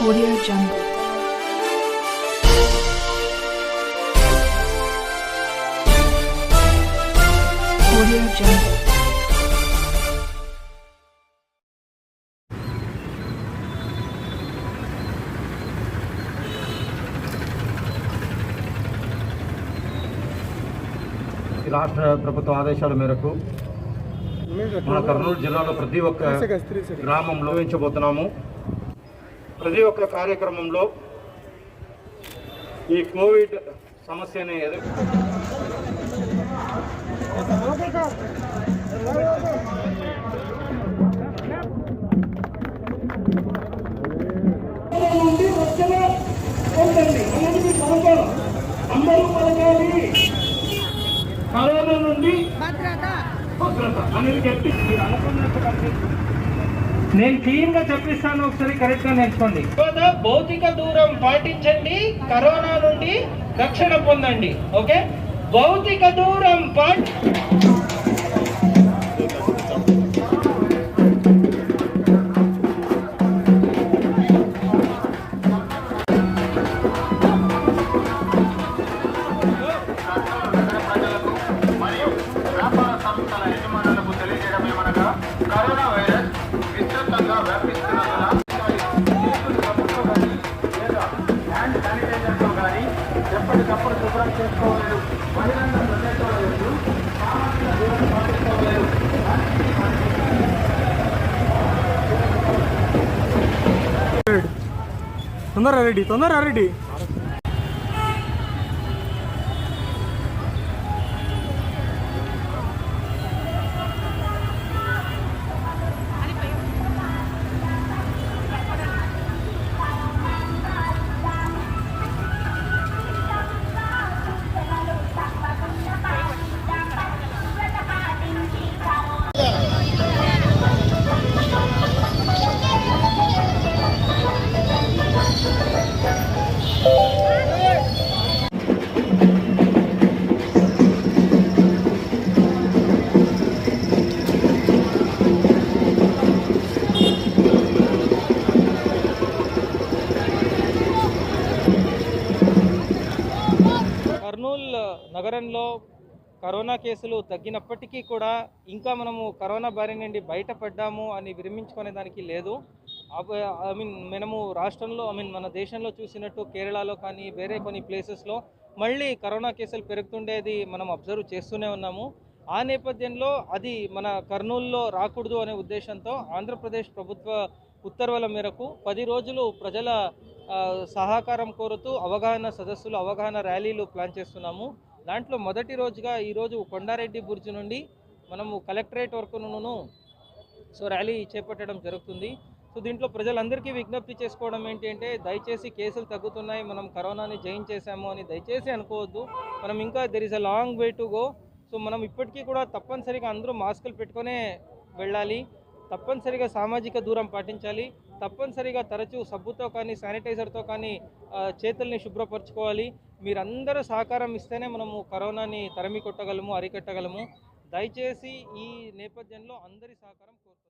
Audio Jungle. Audio Jungle. ఈ రాష్ట్ర ప్రభుత్వ ఆదేశాల మేరకు మన కర్నూలు జిల్లాలో ప్రతి ఒక్క గ్రామంలో వేయించబోతున్నాము ప్రతి ఒక్క కార్యక్రమంలో ఈ కోవిడ్ సమస్యని ఎదుర్ అందరూ పథకాలి కరోనా నుండి భద్రత. అనేది మీరు అనుకున్నట్టు కనిపిస్తుంది. నేను క్లీన్గా చెప్పిస్తాను ఒకసారి కరెక్ట్గా నేర్చుకోండి. భౌతిక దూరం పాటించండి కరోనా నుండి రక్షణ పొందండి ఓకే? భౌతిక దూరం పాటి మరియు వ్యాపార సంస్థల తొందరగా రెడీ తొందరగా రెడీ కర్నూల్ నగరంలో కరోనా కేసులు తగ్గినప్పటికీ కూడా ఇంకా మనము కరోనా బారి నుండి బయటపడ్డాము అని విరమించుకునే దానికి లేదు. ఐ మీన్ మనము రాష్ట్రంలో ఐ మీన్ మన దేశంలో చూసినట్టు కేరళలో కానీ వేరే కొన్ని ప్లేసెస్లో మళ్ళీ కరోనా కేసులు పెరుగుతుండేది మనం అబ్జర్వ్ చేస్తూనే ఉన్నాము. ఆ నేపథ్యంలో అది మన కర్నూలులో రాకూడదు అనే ఉద్దేశంతో ఆంధ్రప్రదేశ్ ప్రభుత్వ ఉత్తర్వుల మేరకు పది రోజులు ప్రజల సహకారం కోరుతూ అవగాహన సదస్సులు అవగాహన ర్యాలీలు ప్లాన్ చేస్తున్నాము. దాంట్లో మొదటి రోజుగా ఈరోజు కొండారెడ్డి బుర్జు నుండి మనము కలెక్టరేట్ వరకును సో ర్యాలీ చేపట్టడం జరుగుతుంది. సో దీంట్లో ప్రజలందరికీ విజ్ఞప్తి చేసుకోవడం ఏంటి అంటే దయచేసి కేసులు తగ్గుతున్నాయి మనం కరోనాని జయించేసాము అని దయచేసి అనుకోవద్దు. మనం ఇంకా there is a long way to go so మనం ఇప్పటికీ కూడా తప్పనిసరిగా అందరూ మాస్కులు పెట్టుకొనే వెళ్ళాలి. తప్పనిసరిగా సామాజిక దూరం పాటించాలి. తప్పనిసరిగా తరచూ సబ్బుతో కానీ శానిటైజర్తో కానీ చేతుల్ని శుభ్రపరచుకోవాలి. మీరందరూ సహకారం ఇస్తేనే మనము కరోనాని తరిమి కొట్టగలము అరికట్టగలము. దయచేసి ఈ నేపథ్యంలో అందరి సహకారం కోరుతున్నాను